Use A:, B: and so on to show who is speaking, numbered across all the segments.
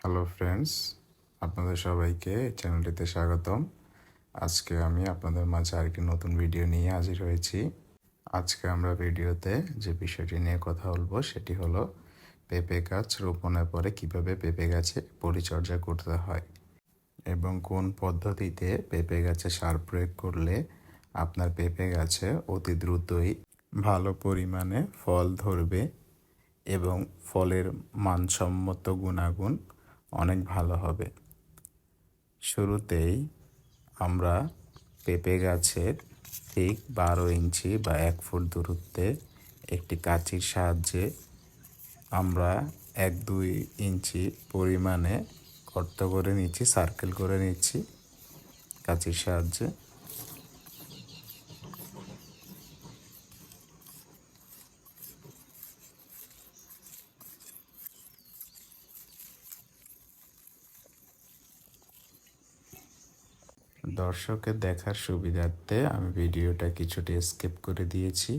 A: Hello friends আপনাদের সবাইকে চ্যানেলটিতে স্বাগতম। আজকে আমি আপনাদের মাঝে আরেকটি নতুন ভিডিও নিয়ে হাজির হয়েছি। আজকে আমরা ভিডিওতে যে বিষয়টি নিয়ে কথা বলব, সেটি হলো পেঁপে গাছ রোপণের পরে কীভাবে পেঁপে গাছে পরিচর্যা করতে হয় এবং কোন পদ্ধতিতে পেঁপে গাছে সার প্রয়োগ করলে আপনার পেঁপে গাছে অতি দ্রুতই ভালো পরিমাণে ফল ধরবে এবং ফলের মানসম্মত গুণাগুণ অনেক ভালো হবে। শুরুতেই আমরা পেঁপে গাছের ঠিক বারো ইঞ্চি বা এক ফুট দূরত্বে একটি কাঁচির সাহায্যে আমরা এক দুই ইঞ্চি পরিমাণে গর্ত করে নিচ্ছি সার্কেল করে নিচ্ছি কাঁচির সাহায্যে। দর্শকের দেখার সুবিধার্থে আমি ভিডিওটা কিছুটা স্কিপ করে দিয়েছি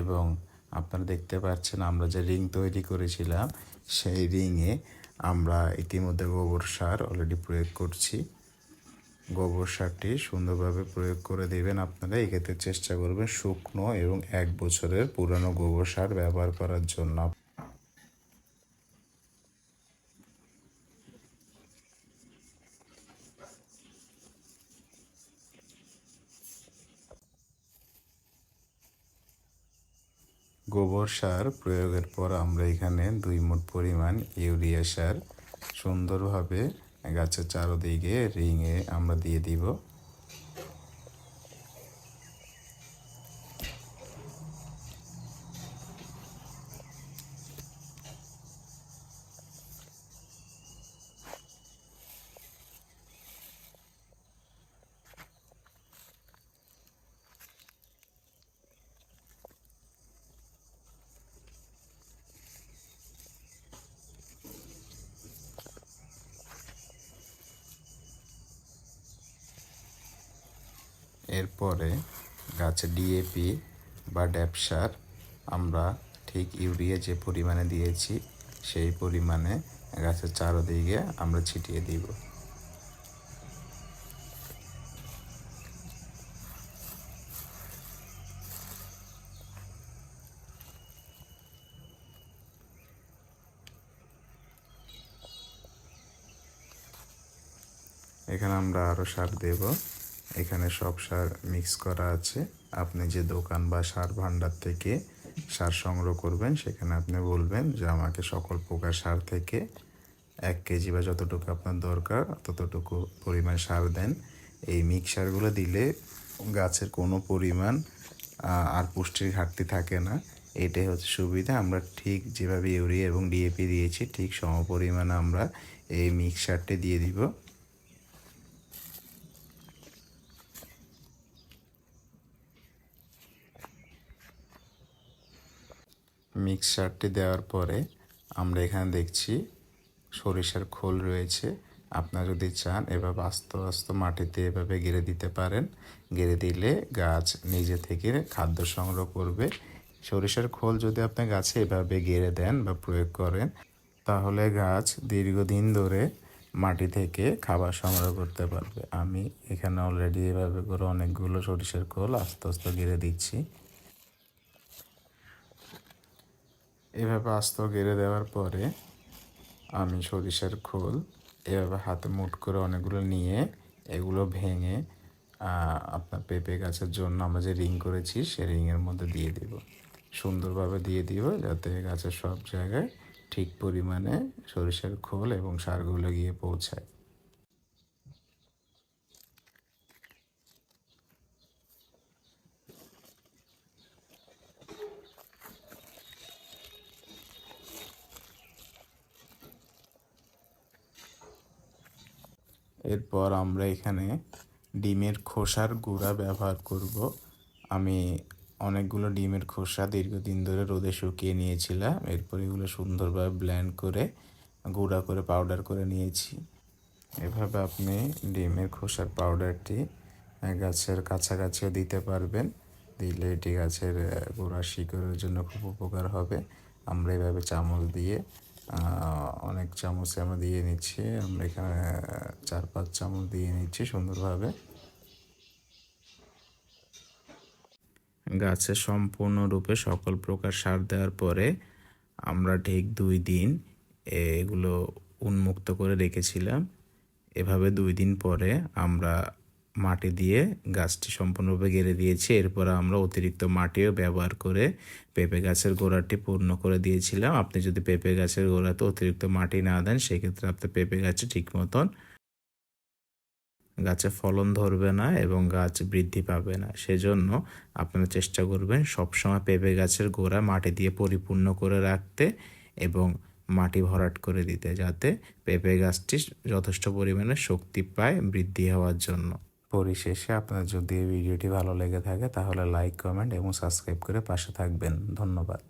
A: এবং আপনারা দেখতে পাচ্ছেন আমরা যে রিং তৈরি করেছিলাম, সেই রিংয়ে আমরা ইতিমধ্যে গোবর সার অলরেডি প্রয়োগ করছি। গোবর সারটি সুন্দরভাবে প্রয়োগ করে দেবেন আপনারা, এক্ষেত্রে চেষ্টা করবেন শুকনো এবং এক বছরের পুরনো গোবর সার ব্যবহার করার জন্য। গোবর সার প্রয়োগের পর আমরা এখানে দুই মোট পরিমাণ ইউরিয়া সার সুন্দরভাবে গাছের চারোদিকে রিংয়ে আমরা দিয়ে দিব। এরপরে গাছে ডিএপি বা ড্যাপসার আমরা ঠিক ইউরিয়া যে পরিমাণে দিয়েছি, সেই পরিমাণে গাছের চারোদিকে আমরা ছিটিয়ে দিব। এখানে আমরা আরও সার দেব। এখানে সব সার মিক্স করা আছে। আপনি যে দোকান বা সার ভাণ্ডার থেকে সার সংগ্রহ করবেন, সেখানে আপনি বলবেন যে আমাকে সকল প্রকার সার থেকে এক কেজি বা যতটুকু আপনার দরকার, ততটুকু পরিমাণ সার দেন। এই মিক্সারগুলো দিলে গাছের কোনো পরিমাণ আর পুষ্টির ঘাটতি থাকে না। এটাই হচ্ছে সুবিধা। আমরা ঠিক যেভাবে ইউরিয়া এবং ডিএপি দিয়েছি, ঠিক সম আমরা এই মিক্সারটি দিয়ে দিব। মিক্সারটি দেওয়ার পরে আমরা এখানে দেখছি সরিষার খোল রয়েছে। আপনারা যদি চান এভাবে আস্তে আস্তে মাটিতে এভাবে গেড়ে দিতে পারেন। গেড়ে দিলে গাছ নিজে থেকে খাদ্য সংগ্রহ করবে। সরিষার খোল যদি আপনি গাছে এভাবে গেড়ে দেন বা প্রয়োগ করেন, তাহলে গাছ দীর্ঘদিন ধরে মাটি থেকে খাবার সংগ্রহ করতে পারবে। আমি এখানে অলরেডি এভাবে করে অনেকগুলো সরিষার খোল আস্তে আস্তে গেড়ে দিচ্ছি। এভাবে আস্ত গেড়ে দেওয়ার পরে আমি সরিষার খোল এভাবে হাতে মুট করে অনেকগুলো নিয়ে এগুলো ভেঙে আপনার পেঁপে গাছের জন্য আমরা যে রিং করেছি সে রিংয়ের মধ্যে দিয়ে দিব। সুন্দরভাবে দিয়ে দিব যাতে গাছের সব জায়গায় ঠিক পরিমাণে সরিষার খোল এবং সারগুলো গিয়ে পৌঁছায়। এরপর আমরা এখানে ডিমের খোসার গুঁড়া ব্যবহার করব। আমি অনেকগুলো ডিমের খোসা দীর্ঘদিন ধরে রোদে শুকিয়ে নিয়েছিলাম। এরপর এগুলো সুন্দরভাবে ব্ল্যান্ড করে, গুঁড়া করে পাউডার করে নিয়েছি। এভাবে আপনি ডিমের খোসার পাউডারটি গাছের কাছাকাছিও দিতে পারবেন। দিলে এটি গাছের গোড়া শিকড়ের জন্য খুব উপকার হবে। আমরা এভাবে চামচ দিয়ে অনেক চামচ আমরা দিয়ে নিচ্ছি। আমরা এখানে চার পাঁচ চামচ দিয়ে নিচ্ছি সুন্দরভাবে। গাছে সম্পূর্ণরূপে সকল প্রকার সার দেওয়ার পরে আমরা ঠিক দুই দিন এগুলো উন্মুক্ত করে রেখেছিলাম। এভাবে দুই দিন পরে আমরা মাটি দিয়ে গাছটি সম্পূর্ণরূপে গেড়ে দিয়েছি। এরপর আমরা অতিরিক্ত মাটিও ব্যবহার করে পেঁপে গাছের গোড়াটি পূর্ণ করে দিয়েছিলাম। আপনি যদি পেঁপে গাছের গোড়াতে অতিরিক্ত মাটি না দেন, সেক্ষেত্রে আপনার পেঁপে গাছে ঠিক মতন গাছে ফলন ধরবে না এবং গাছ বৃদ্ধি পাবে না। সেজন্য আপনারা চেষ্টা করবেন সবসময় পেঁপে গাছের গোড়া মাটি দিয়ে পরিপূর্ণ করে রাখতে এবং মাটি ভরাট করে দিতে, যাতে পেঁপে গাছটি যথেষ্ট পরিমাণে শক্তি পায় বৃদ্ধি হওয়ার জন্য। পরিশেষে আপনার যদি এই ভিডিওটি ভালো লেগে থাকে, তাহলে লাইক কমেন্ট এবং সাবস্ক্রাইব করে পাশে থাকবেন। ধন্যবাদ।